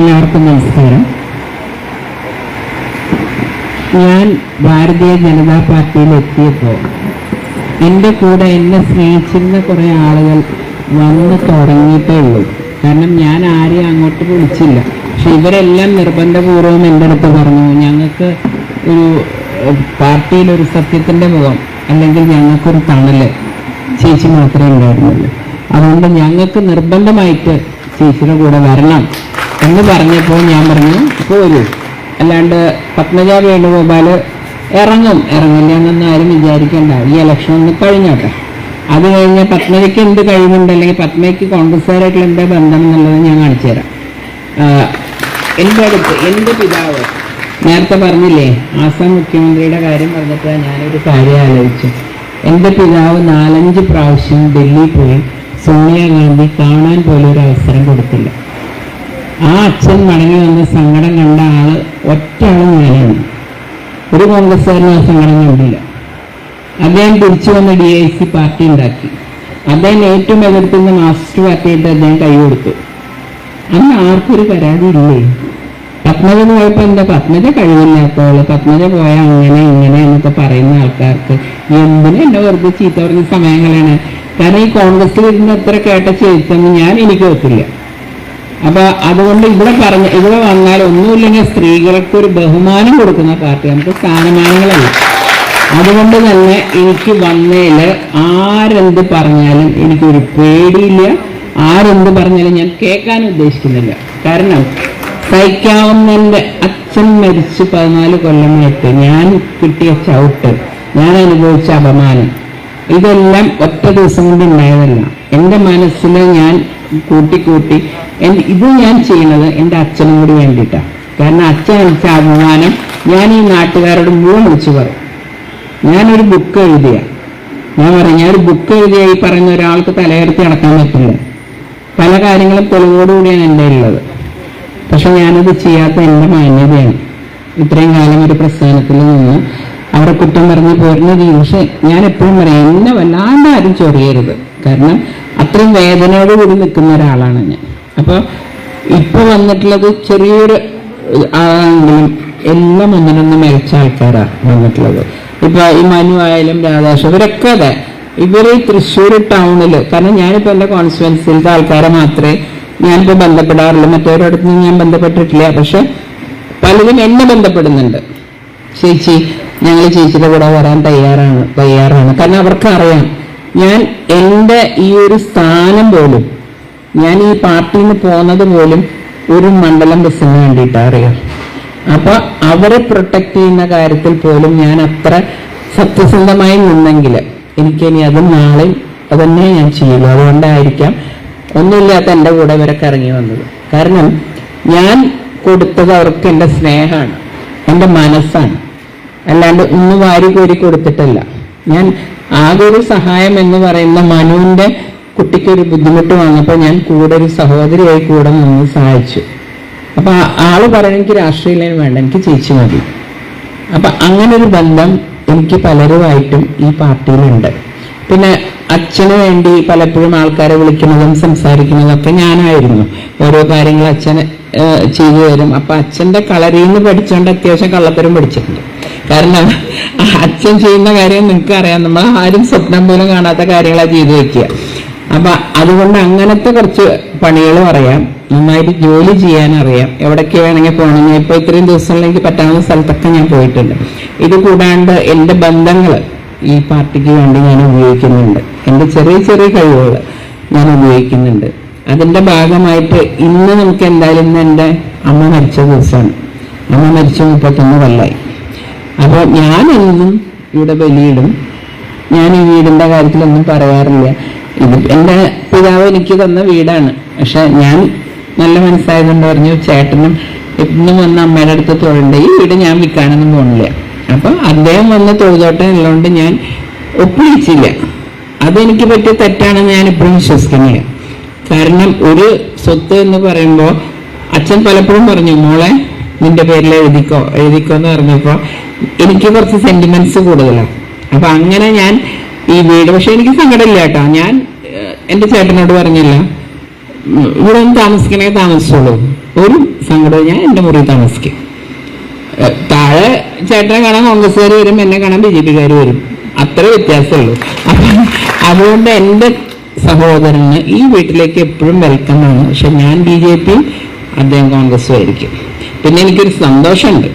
എല്ലാവർക്കും നമസ്കാരം. ഞാൻ ഭാരതീയ ജനതാ പാർട്ടിയിൽ എത്തിയപ്പോൾ എന്റെ കൂടെ എന്നെ സ്നേഹിച്ചിരുന്ന കുറേ ആളുകൾ വന്ന് തുടങ്ങിയിട്ടേ ഉള്ളൂ. കാരണം ഞാൻ ആരെയും അങ്ങോട്ട് വിളിച്ചില്ല. പക്ഷെ ഇവരെല്ലാം നിർബന്ധപൂർവം എന്റെ അടുത്ത് പറഞ്ഞു ഞങ്ങൾക്ക് ഒരു പാർട്ടിയിലൊരു സത്യത്തിന്റെ മുഖം അല്ലെങ്കിൽ ഞങ്ങൾക്കൊരു തണൽ ചേച്ചി മാത്രമേ ഉണ്ടായിരുന്നുള്ളൂ. അതുകൊണ്ട് ഞങ്ങൾക്ക് നിർബന്ധമായിട്ട് ചേച്ചിയുടെ കൂടെ വരണം. എന്ന് പറഞ്ഞപ്പോൾ ഞാൻ പറഞ്ഞു പോരൂ അല്ലാണ്ട് പത്മജ വേണുഗോപാൽ ഇറങ്ങും. ഇറങ്ങില്ല എന്നൊന്നും ആരും വിചാരിക്കണ്ട. ഈ ഇലക്ഷൻ ഒന്ന് കഴിഞ്ഞോട്ടെ. അത് കഴിഞ്ഞ് പത്മജയ്ക്ക് എന്ത് കഴിവുണ്ട്? അല്ലെങ്കിൽ പത്മയ്ക്ക് കോൺഗ്രസ്സുകാരായിട്ടുള്ള എന്താ ബന്ധം എന്നുള്ളത് ഞാൻ കാണിച്ചു തരാം. എന്റെ അടുത്ത് എന്റെ പിതാവ് നേരത്തെ പറഞ്ഞില്ലേ ആസാം മുഖ്യമന്ത്രിയുടെ കാര്യം പറഞ്ഞപ്പോൾ ഞാനൊരു കാര്യം ആലോചിച്ചു. എന്റെ പിതാവ് നാലഞ്ച് പ്രാവശ്യം ഡൽഹി പോയി സോണിയാഗാന്ധി കാണാൻ പോലും ഒരു അവസരം കൊടുത്തില്ല. ആ അച്ഛൻ മടങ്ങി വന്ന സങ്കടം കണ്ട ആൾ ഒറ്റ ആളും നേരെയാണ് ഒരു കോൺഗ്രസ്സുകാരനും ആ സങ്കടം കണ്ടില്ല. അദ്ദേഹം തിരിച്ചു വന്ന് ഡി ഐ സി പാർട്ടി ഉണ്ടാക്കി. അദ്ദേഹം ഏറ്റവും എതിർത്തുന്ന മാർക്സിസ്റ്റ് പാർട്ടിയായിട്ട് അദ്ദേഹം കൈ കൊടുത്തു. അന്ന് ആർക്കൊരു പരാതി ഇല്ലേ? പത്മജ പോയപ്പോ എന്താ? പത്മജ കഴിവില്ലാത്തവൾ പത്മജ പോയ അങ്ങനെ ഇങ്ങനെ എന്നൊക്കെ പറയുന്ന ആൾക്കാർക്ക് എന്തിനും എന്നെ വെറുതെ ചീത്ത പറഞ്ഞ സമയങ്ങളാണ്? കാരണം ഈ കോൺഗ്രസിൽ ഇരുന്ന് എത്ര കേട്ട ചെയ്തെന്ന് ഞാൻ എനിക്ക് വെക്കില്ല അപ്പൊ അതുകൊണ്ട് ഇവിടെ പറഞ്ഞ ഇവിടെ വന്നാൽ ഒന്നുമില്ലെങ്കിൽ സ്ത്രീകൾക്ക് ഒരു ബഹുമാനം കൊടുക്കുന്ന പാർട്ടി നമുക്ക് സ്ഥാനമാനങ്ങളല്ല. അതുകൊണ്ട് തന്നെ എനിക്ക് വന്നതിൽ ആരെന്ത് പറഞ്ഞാലും എനിക്കൊരു പേടിയില്ല. ആരെന്ത് പറഞ്ഞാലും ഞാൻ കേൾക്കാൻ ഉദ്ദേശിക്കുന്നില്ല. കാരണം സഹിക്കാവുന്നതിന്റെ അച്ഛൻ മരിച്ച് പതിനാല് കൊല്ലമായിട്ട് ഞാൻ കിട്ടിയ ചവിട്ട് ഞാൻ അനുഭവിച്ച അപമാനം ഇതെല്ലാം ഒറ്റ ദിവസം കൊണ്ട് ഉണ്ടായതല്ല. എന്റെ മനസ്സിൽ ഞാൻ കൂട്ടിക്കൂട്ടി ഇത് ഞാൻ ചെയ്യുന്നത് എന്റെ അച്ഛനും കൂടി വേണ്ടിയിട്ടാണ് കാരണം അച്ഛൻ എനിക്ക് അഭിമാനം ഞാൻ ഈ നാട്ടുകാരോട് മുഴുവൻ വിളിച്ചു പറയും. ഞാനൊരു ബുക്ക് എഴുതിയ. ഞാൻ പറയും ഞാനൊരു ബുക്ക് എഴുതിയ ഈ ഒരാൾക്ക് തലയെടുത്ത് നടക്കാൻ പറ്റില്ല. പല കാര്യങ്ങളും തെളിവോടുകൂടിയാണ് എന്റെ ഉള്ളത്. പക്ഷെ ഞാനത് ചെയ്യാത്ത എന്റെ മാന്യതയാണ്. ഇത്രയും കാലം ഒരു പ്രസ്ഥാനത്തിൽ നിന്ന് അവരെ കുറ്റം പറഞ്ഞ് പോരുന്ന രീതി. പക്ഷെ ഞാൻ എപ്പോഴും പറയാം എന്നെ വല്ലാണ്ട് ആരും ചൊറിയരുത്. കാരണം അത്രയും വേദനയോടുകൂടി നിൽക്കുന്ന ഒരാളാണ് ഞാൻ. അപ്പോൾ ഇപ്പൊ വന്നിട്ടുള്ളത് ചെറിയൊരു എല്ലാം ഒന്നിനൊന്ന് മികച്ച ആൾക്കാരാണ് വന്നിട്ടുള്ളത്. ഇപ്പൊ ഈ മനു ആയാലും രാധാകൃഷ്ണൻ ഇവരൊക്കെ അതെ. ഇവർ തൃശ്ശൂർ ടൗണിൽ കാരണം ഞാനിപ്പോ എന്റെ കോൺസ്റ്റുവൻസിയിലത്തെ ആൾക്കാരെ മാത്രമേ ഞാനിപ്പോ ബന്ധപ്പെടാറുള്ളൂ. മറ്റവരോടത്ത് നിന്ന് ഞാൻ ബന്ധപ്പെട്ടിട്ടില്ല. പക്ഷെ പലരും എന്നെ ബന്ധപ്പെടുന്നുണ്ട്. ചേച്ചി ഞങ്ങൾ ചേച്ചിയുടെ കൂടെ വരാൻ തയ്യാറാണ് തയ്യാറാണ്. കാരണം അവർക്ക് അറിയാം ഞാൻ എന്റെ ഈ ഒരു സ്ഥാനം പോലും ഞാൻ ഈ പാർട്ടിയിൽ നിന്ന് പോകുന്നത് പോലും ഒരു മണ്ഡലം ബസ്സിന് വേണ്ടിയിട്ടാണ് അറിയാം? അപ്പൊ അവരെ പ്രൊട്ടക്ട് ചെയ്യുന്ന കാര്യത്തിൽ പോലും ഞാൻ അത്ര സത്യസന്ധമായി നിന്നെങ്കിൽ എനിക്കിനി അത് നാളെ അതന്നെ ഞാൻ ചെയ്യുള്ളൂ. അതുകൊണ്ടായിരിക്കാം ഒന്നുമില്ലാത്ത എന്റെ കൂടെ ഇവരൊക്കെ ഇറങ്ങി വന്നത്. കാരണം ഞാൻ കൊടുത്തത് അവർക്ക് എന്റെ സ്നേഹമാണ് എന്റെ മനസ്സാണ്. അല്ലാണ്ട് ഒന്ന് വാരി കോരി കൊടുത്തിട്ടല്ല. ഞാൻ ആകെ ഒരു സഹായം എന്ന് പറയുന്ന മനുവിന്റെ കുട്ടിക്ക് ഒരു ബുദ്ധിമുട്ട് വന്നപ്പോൾ ഞാൻ കൂടെ ഒരു സഹോദരിയായി കൂടെ നിന്ന് സഹായിച്ചു. അപ്പൊ ആൾ പറയണ എനിക്ക് രാഷ്ട്രീയം വേണ്ട എനിക്ക് ചേച്ചി മതി. അപ്പൊ അങ്ങനെ ഒരു ബന്ധം എനിക്ക് പലരുമായിട്ടും ഈ പാർട്ടിയിലുണ്ട്. പിന്നെ അച്ഛന് വേണ്ടി പലപ്പോഴും ആൾക്കാരെ വിളിക്കുന്നതും സംസാരിക്കുന്നതും ഒക്കെ ഞാനായിരുന്നു. ഓരോ കാര്യങ്ങൾ അച്ഛന് ചെയ്തു തരും. അപ്പൊ അച്ഛന്റെ കളരിയിൽ നിന്ന് പഠിച്ചുകൊണ്ട് അത്യാവശ്യം കള്ളത്തരം പഠിച്ചിട്ടുണ്ട്. കാരണം അച്ഛൻ ചെയ്യുന്ന കാര്യം നിങ്ങൾക്ക് അറിയാം. നമ്മൾ ആരും സ്വപ്നം പോലും കാണാത്ത കാര്യങ്ങളാണ് ചെയ്തു വെക്കുക. അപ്പൊ അതുകൊണ്ട് അങ്ങനത്തെ കുറച്ച് പണികളും അറിയാം നന്നായിട്ട് ജോലി ചെയ്യാൻ അറിയാം. എവിടേക്ക് വേണമെങ്കിൽ പോകണം. ഇപ്പൊ ഇത്രയും ദിവസങ്ങളിൽ എനിക്ക് പറ്റാവുന്ന സ്ഥലത്തൊക്കെ ഞാൻ പോയിട്ടുണ്ട്. ഇത് കൂടാണ്ട് എന്റെ ബന്ധങ്ങൾ ഈ പാർട്ടിക്ക് വേണ്ടി ഞാൻ ഉപയോഗിക്കുന്നുണ്ട്. എന്റെ ചെറിയ ചെറിയ കഴിവുകൾ ഞാൻ ഉപയോഗിക്കുന്നുണ്ട്. അതിന്റെ ഭാഗമായിട്ട് ഇന്ന് നമുക്ക് എന്തായാലും ഇന്ന് എന്റെ അമ്മ മരിച്ച ദിവസമാണ്. അമ്മ മരിച്ച മുപ്പത്തൊന്ന് കൊല്ലായി. അപ്പോൾ ഞാൻ എന്നും ഇവിടെ ബലിയിടും. ഞാൻ ഈ വീടിന്റെ കാര്യത്തിലൊന്നും പറയാറില്ല. ഇത് എന്റെ പിതാവ് എനിക്ക് തന്ന വീടാണ്. പക്ഷെ ഞാൻ നല്ല മനസ്സായതുകൊണ്ട് പറഞ്ഞു ചേട്ടനും എന്നും വന്ന് അമ്മയുടെ അടുത്ത് തൊഴണ്ട. ഈ വീട് ഞാൻ വിൽക്കാനൊന്നും പോണില്ല. അപ്പൊ അദ്ദേഹം വന്ന് തൊഴുതോട്ടം ഉള്ളതുകൊണ്ട് ഞാൻ ഒപ്പിച്ചില്ല അതെനിക്ക് പറ്റിയ തെറ്റാണെന്ന് ഞാൻ ഇപ്പോഴും വിശ്വസിക്കുന്നില്ല. കാരണം ഒരു സ്വത്ത് എന്ന് പറയുമ്പോൾ അച്ഛൻ പലപ്പോഴും പറഞ്ഞു മോളെ നിന്റെ പേരിൽ എഴുതിക്കോ എഴുതിക്കോ എന്ന് പറഞ്ഞപ്പോ എനിക്ക് കുറച്ച് സെന്റിമെന്റ്സ് കൂടുതലാണ് അപ്പൊ അങ്ങനെ ഞാൻ ഈ വീട് പക്ഷെ എനിക്ക് സങ്കടമില്ല കേട്ടോ. ഞാൻ എന്റെ ചേട്ടനോട് പറഞ്ഞില്ല. ഇവിടെ ഒന്ന് താമസിക്കണേ താമസിച്ചോളൂ. ഒരു സങ്കടവും ഞാൻ എന്റെ മുറിയിൽ താമസിക്കും. താഴെ ചേട്ടനെ കാണാൻ കോൺഗ്രസ്സുകാർ വരും എന്നെ കാണാൻ ബി ജെ പിക്കാർ വരും. അത്ര വ്യത്യാസമുള്ളൂ. അപ്പം അതുകൊണ്ട് എന്റെ സഹോദരന് ഈ വീട്ടിലേക്ക് എപ്പോഴും വെൽക്കം ആണ്. പക്ഷെ ഞാൻ ബി ജെ പി അദ്ദേഹം കോൺഗ്രസ്സും ആയിരിക്കും പിന്നെ എനിക്കൊരു സന്തോഷമുണ്ട്.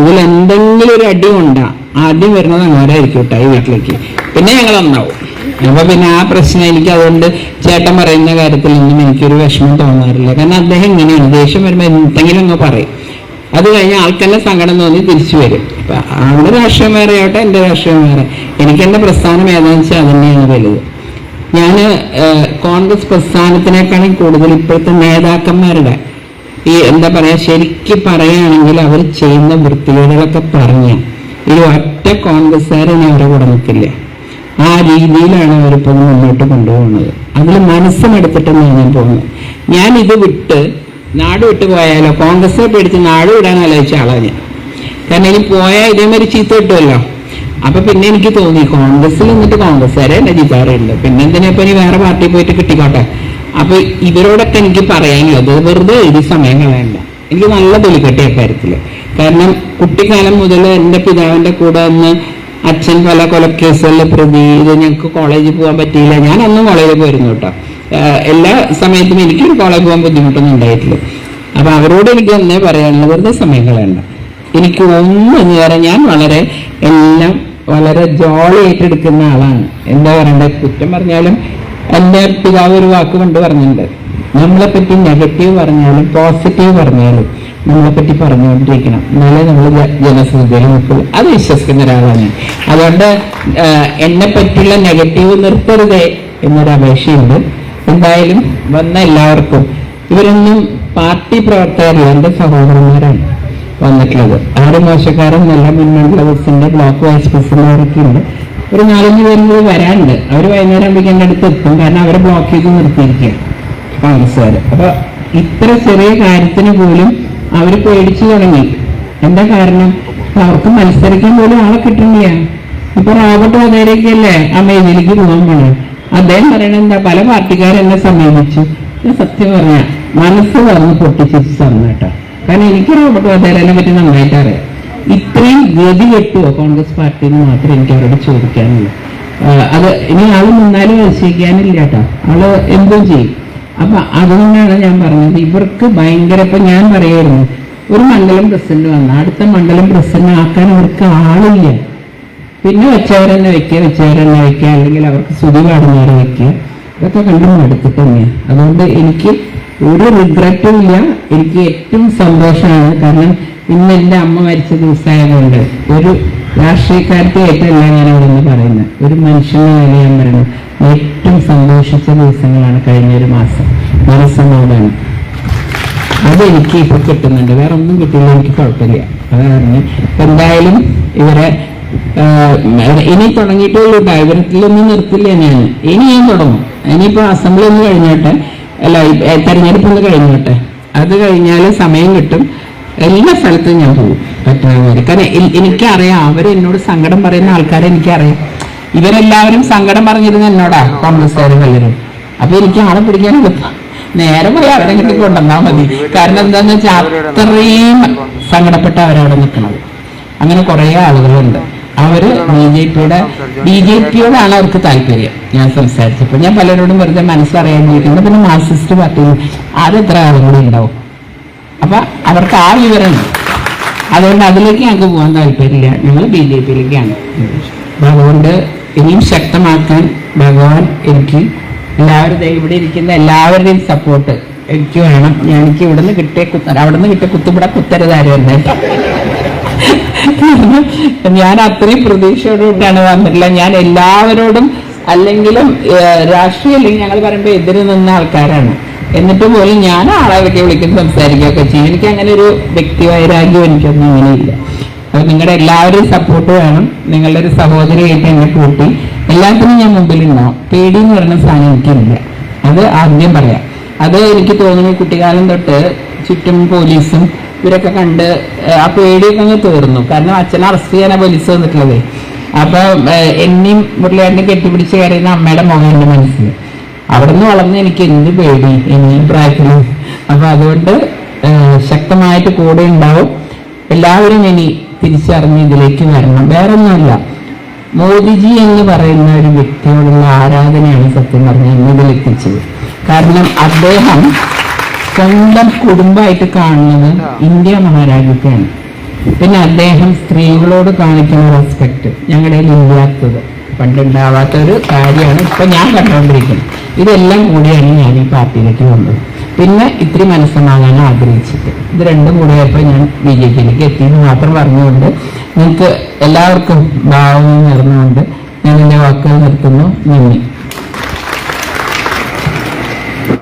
ഇതിൽ എന്തെങ്കിലും ഒരു അടി കൊണ്ടാ ആദ്യം വരുന്നത് അങ്ങോട്ടായിരിക്കും കേട്ടോ ഈ വീട്ടിലേക്ക്. പിന്നെ ഞങ്ങൾ ഒന്നാവും അപ്പൊ പിന്നെ ആ പ്രശ്നം എനിക്ക് അതുകൊണ്ട് ചേട്ടൻ പറയുന്ന കാര്യത്തിൽ ഒന്നും എനിക്കൊരു വിഷമം തോന്നാറില്ല. കാരണം അദ്ദേഹം ഇങ്ങനെയാണ് ദേഷ്യം വരുമ്പോൾ എന്തെങ്കിലും അങ്ങ് പറയും. അത് കഴിഞ്ഞ് ആൾക്കെല്ലാം സങ്കടം തോന്നി തിരിച്ചു വരും. അപ്പൊ ആളുടെ രാഷ്ട്രീയം വേറെ ആവട്ടെ എന്റെ രാഷ്ട്രീയം വേറെ. എനിക്ക് എന്റെ പ്രസ്ഥാനം ഏതാണെന്ന് വെച്ചാൽ അത് തന്നെയാണ് വലുത്. ഞാൻ കോൺഗ്രസ് പ്രസ്ഥാനത്തിനേക്കാളും കൂടുതൽ ഇപ്പോഴത്തെ നേതാക്കന്മാരുടെ ഈ എന്താ പറയാ ശരിക്ക് പറയുകയാണെങ്കിൽ അവർ ചെയ്യുന്ന വൃത്തികേടുകളൊക്കെ പറഞ്ഞ ഈ ഒറ്റ കോൺഗ്രസ്സുകാരെ ഞാൻ അവരെ കൂടെ ആ രീതിയിലാണ് അവരിപ്പോൾ മുന്നോട്ട് കൊണ്ടുപോകുന്നത്. അതിൽ മനസ്സുമെടുത്തിട്ടാണ് ഞാൻ പോകുന്നത്. ഞാൻ ഇത് വിട്ട് നാട് വിട്ട് പോയാലോ കോൺഗ്രസിനെ പേടിച്ച് നാട് വിടാൻ ആലോചിച്ച ആളാണ് ഞാൻ. കാരണം ഇനി പോയാൽ ഇതേമാതിരി ചീത്ത കിട്ടുമല്ലോ. അപ്പൊ പിന്നെ എനിക്ക് തോന്നി കോൺഗ്രസിൽ നിന്നിട്ട് കോൺഗ്രസ്സുകാരെ എന്നെ ചീത്താറുണ്ട് പിന്നെ എന്തിനാ ഇനി വേറെ പാർട്ടി പോയിട്ട് കിട്ടിക്കോട്ടെ? അപ്പൊ ഇവരോടൊക്കെ എനിക്ക് പറയാനുള്ളത് വെറുതെ എഴുതി സമയം കളയണ്ട. എനിക്ക് നല്ല തൊലിക്കെട്ടി കാര്യത്തിൽ. കാരണം കുട്ടിക്കാലം മുതൽ എന്റെ പിതാവിന്റെ കൂടെ ഒന്ന് അച്ഛൻ പല കൊലക്കേസുകളിലെ പ്രതി ഇത് ഞങ്ങൾക്ക് കോളേജിൽ പോകാൻ പറ്റിയില്ല. ഞാൻ അന്നും കോളേജിൽ പോയിരുന്നു കേട്ടോ. എല്ലാ സമയത്തും എനിക്കൊരു കോളേജിൽ പോകാൻ ബുദ്ധിമുട്ടൊന്നും ഉണ്ടായിട്ടില്ല. അപ്പൊ അവരോട് എനിക്ക് ഒന്നേ പറയാനുള്ളത് വെറുതെ സമയം കളയണ്ട. എനിക്ക് ഒന്നും പറയാൻ ഞാൻ വളരെ എല്ലാം വളരെ ജോളി ഏറ്റെടുക്കുന്ന ആളാണ്. എന്താ പറയണ്ടേ? കുറ്റം പറഞ്ഞാലും എന്റെ പിതാവ് ഒരു വാക്ക് കൊണ്ട് പറഞ്ഞിട്ടുണ്ട്. നമ്മളെ പറ്റി നെഗറ്റീവ് പറഞ്ഞാലും പോസിറ്റീവ് പറഞ്ഞാലും നമ്മളെ പറ്റി പറഞ്ഞുകൊണ്ടിരിക്കണം. എന്നാലേ നമ്മൾ ജനശ്രദ്ധയിൽ നിൽക്കുള്ളൂ അത് വിശ്വസിക്കുന്ന ഒരാളാണ്. അതുകൊണ്ട് എന്നെ പറ്റിയുള്ള നെഗറ്റീവ് നിർത്തരുതേ എന്നൊരു അപേക്ഷയുണ്ട്. എന്തായാലും വന്ന എല്ലാവർക്കും ഇവരൊന്നും പാർട്ടി പ്രവർത്തകരല്ല എന്റെ സഹോദരന്മാരാണ് വന്നിട്ടുള്ളത്. ആറ് മോശക്കാരൻ നല്ല മുന്നണിയുള്ള ബസ്സിന്റെ ബ്ലോക്ക് വൈസ് പ്രസിഡന്റ് ഉണ്ട് ഒരു നാലഞ്ച് പേരും വരാനുണ്ട്. അവർ വൈകുന്നേരം ആകുമ്പോഴേക്കും എന്റെ അടുത്ത് എത്തും. കാരണം അവരെ ബ്ലോക്ക് ചെയ്ത് നിർത്തിയിരിക്കുക കോൺഗ്രസ്സുകാർ അപ്പോൾ ഇത്ര ചെറിയ കാര്യത്തിന് പോലും അവർ പേടിച്ചു തുടങ്ങി. എന്താ കാരണം? അവർക്ക് മത്സരിക്കാൻ പോലും ആളെ കിട്ടണില്ല ഇപ്പൊ റോബർട്ട് വധേരയ്ക്കല്ലേ മേഖലയ്ക്ക് പോകാൻ പോണേ? അദ്ദേഹം പറയണ എന്താ? പല പാർട്ടിക്കാരെന്നെ സമീപിച്ചു. ഞാൻ സത്യം പറഞ്ഞ മനസ്സ് തുറന്ന് പൊട്ടിച്ചിരിച്ച് തന്നു കേട്ടോ. കാരണം എനിക്ക് റോബർട്ട് വധേരനെ പറ്റി നന്നായിട്ട് അറിയാം. ഇത്രയും ഗതി കെട്ടുവോ കോൺഗ്രസ് പാർട്ടി എന്ന് മാത്രമേ എനിക്ക് അവരോട് ചോദിക്കാനുള്ളൂ? അത് ഇനി ആൾ നിന്നാലും അതിശയിക്കാനില്ല കേട്ടോ. ആൾ എന്തും ചെയ്യും. അപ്പൊ അതുകൊണ്ടാണ് ഞാൻ പറഞ്ഞത്. ഇവർക്ക് ഭയങ്കര ഇപ്പൊ ഞാൻ പറയായിരുന്നു ഒരു മണ്ഡലം പ്രസിഡന്റ് വന്ന അടുത്ത മണ്ഡലം പ്രസിഡന്റ് ആക്കാൻ അവർക്ക് ആളില്ല. പിന്നെ വെച്ചവരെന്നെ വെക്കുക വെച്ചവരെന്നെ വെക്കുക അല്ലെങ്കിൽ അവർക്ക് സ്തുതി പാടുന്നവരെ വെക്കുക. ഇതൊക്കെ കണ്ടു എടുത്തിട്ട് തന്നെയാണ് അതുകൊണ്ട് എനിക്ക് ഒരു റിഗ്രറ്റും ഇല്ല. എനിക്ക് ഏറ്റവും സന്തോഷമാണ്. കാരണം ഇന്ന് എന്റെ അമ്മ മരിച്ച ദിവസമായതുകൊണ്ട് ഒരു രാഷ്ട്രീയക്കാർക്ക് ഏറ്റല്ല ഞാൻ അവിടെ നിന്ന് പറയുന്നത്. ഒരു മനുഷ്യനെ ഞാൻ പറയുന്നത്. ഏറ്റവും സന്തോഷിച്ച ദിവസങ്ങളാണ് കഴിഞ്ഞ ഒരു മാസം. മനസ്സമാധാനം. അതെനിക്ക് ഇപ്പൊ കിട്ടുന്നുണ്ട്. വേറെ ഒന്നും കിട്ടില്ല എനിക്ക് കുഴപ്പമില്ല. അത് എന്തായാലും ഇവരെ ഇനി തുടങ്ങിയിട്ടുള്ളൂ. ഇവരത്തിലൊന്നും നിർത്തില്ല ഞാൻ. ഇനി ഞാൻ തുടങ്ങും. ഇനിയിപ്പോ അസംബ്ലി ഒന്ന് കഴിഞ്ഞോട്ടെ? അല്ല തെരഞ്ഞെടുപ്പ് ഒന്ന് കഴിഞ്ഞോട്ടെ? അത് കഴിഞ്ഞാൽ സമയം കിട്ടും. എല്ലാ സ്ഥലത്തും ഞാൻ പോകും. പറ്റുന്ന കാരണം എനിക്കറിയാം. അവരെന്നോട് സങ്കടം പറയുന്ന ആൾക്കാരെ എനിക്കറിയാം. ഇവരെല്ലാവരും സങ്കടം പറഞ്ഞിരുന്ന എന്നോടാ കോൺഗ്രസ്സുകാരും പലരും അപ്പൊ എനിക്ക് ആളെ പിടിക്കാൻ എളുപ്പം നേരെ പോയി അവരെ കിട്ടി കൊണ്ടുവന്നാൽ മതി. കാരണം എന്താന്ന് വെച്ചാൽ അത്രയും സങ്കടപ്പെട്ട അവരവിടെ നിൽക്കുന്നത്. അങ്ങനെ കുറെ ആളുകളുണ്ട്. അവർ ബി ജെ പിയുടെ ബി ജെ പിയോടാണ് അവർക്ക് താല്പര്യം. ഞാൻ സംസാരിച്ചപ്പോൾ ഞാൻ പലരോടും വെറുതെ മനസ്സറിയാൻ ചോദിക്കുന്നത് പിന്നെ മാർക്സിസ്റ്റ് പാർട്ടി അത് എത്ര ആളുകളും ഉണ്ടാവും? അപ്പൊ അവർക്ക് ആ വിവരമുണ്ട് അതുകൊണ്ട് അതിലേക്ക് ഞങ്ങൾക്ക് പോകാൻ താല്പര്യമില്ല. ഞങ്ങൾ ബി ജെ പിയിലേക്കാണ്. അതുകൊണ്ട് ഇനിയും ശക്തമാക്കാൻ ഭഗവാൻ എനിക്ക് എല്ലാവരുടെയും ഇവിടെ ഇരിക്കുന്ന എല്ലാവരുടെയും സപ്പോർട്ട് എനിക്ക് വേണം. എനിക്ക് ഇവിടുന്ന് കിട്ടിയ കുത്ത അവിടെ നിന്ന് കിട്ടിയ കുത്തുപിട കുത്തരുതാരും ഞാൻ അത്രയും പ്രതീക്ഷയോടുകൂടിയാണ് വന്നിട്ടില്ല ഞാൻ എല്ലാവരോടും അല്ലെങ്കിലും രാഷ്ട്രീയ അല്ലെങ്കിൽ ഞങ്ങൾ പറയുമ്പോൾ എതിര് നിന്ന ആൾക്കാരാണ്. എന്നിട്ട് പോലും ഞാൻ ആളെ വിളിക്കി സംസാരിക്കുകയൊക്കെ ചെയ്യും. എനിക്ക് അങ്ങനെ ഒരു വ്യക്തി വൈരാഗ്യം എനിക്കൊന്നും അങ്ങനെയില്ല അപ്പൊ നിങ്ങളുടെ എല്ലാവരുടെയും സപ്പോർട്ട് വേണം. നിങ്ങളുടെ ഒരു സഹോദരിയായിട്ട് എന്നെ കൂട്ടി. എല്ലാത്തിനും ഞാൻ മുമ്പിലുണ്ടാവും പേടി എന്ന് പറയുന്ന സാധനം എനിക്കില്ല. അത് ആദ്യം പറയാം. അത് എനിക്ക് തോന്നുന്നു കുട്ടിക്കാലം തൊട്ട് ചുറ്റും പോലീസും ഇവരൊക്കെ കണ്ട് ആ പേടിയൊക്കെ അങ്ങ് തീർന്നു. കാരണം അച്ഛനെ അറസ്റ്റ് ചെയ്യാനാ പോലീസ് വന്നിട്ടുള്ളത്. അപ്പൊ എന്നെയും മുരളിയാടിനെ കെട്ടിപ്പിടിച്ച് കയറിയുന്ന അമ്മയുടെ മുഖം മനസ്സിൽ. അവിടെ നിന്ന് വളർന്ന് എനിക്ക് എന്ത് പേടി? ഇനിയും പ്രായത്തിലും. അപ്പൊ അതുകൊണ്ട് ശക്തമായിട്ട് കൂടെ ഉണ്ടാവും. എല്ലാവരും ഇനി തിരിച്ചറിഞ്ഞ് ഇതിലേക്ക് വരണം. വേറെ ഒന്നുമല്ല മോദിജി എന്ന് പറയുന്ന ഒരു വ്യക്തിയോടുള്ള ആരാധനയാണ് സത്യം പറഞ്ഞാൽ ഇന്നതിലെത്തിച്ചത് കാരണം അദ്ദേഹം സ്വന്തം കുടുംബമായിട്ട് കാണുന്നത് ഇന്ത്യ മഹാരാജ്യത്തെയാണ്. പിന്നെ അദ്ദേഹം സ്ത്രീകളോട് കാണിക്കുന്ന റെസ്പെക്ട് ഞങ്ങളുടെ ഇല്ലാത്തത്. പണ്ടുണ്ടാവാത്ത ഒരു കാര്യമാണ് ഇപ്പൊ ഞാൻ കണ്ടുകൊണ്ടിരിക്കുന്നത് ഇതെല്ലാം കൂടിയാണ് ഞാൻ ഈ പാർട്ടിയിലേക്ക് വന്നത്. പിന്നെ ഇത്തിരി മനസ്സമാകാൻ ആഗ്രഹിച്ചിട്ട്. ഇത് രണ്ടും കൂടിയപ്പോൾ ഞാൻ ബി ജെ പിയിലേക്ക് എത്തിയെന്ന് മാത്രം പറഞ്ഞുകൊണ്ട് നിങ്ങൾക്ക് എല്ലാവർക്കും ഭാവം നേർന്നുകൊണ്ട് ഞാൻ എന്റെ വാക്കുകൾ നിർത്തുന്നു. നന്ദി.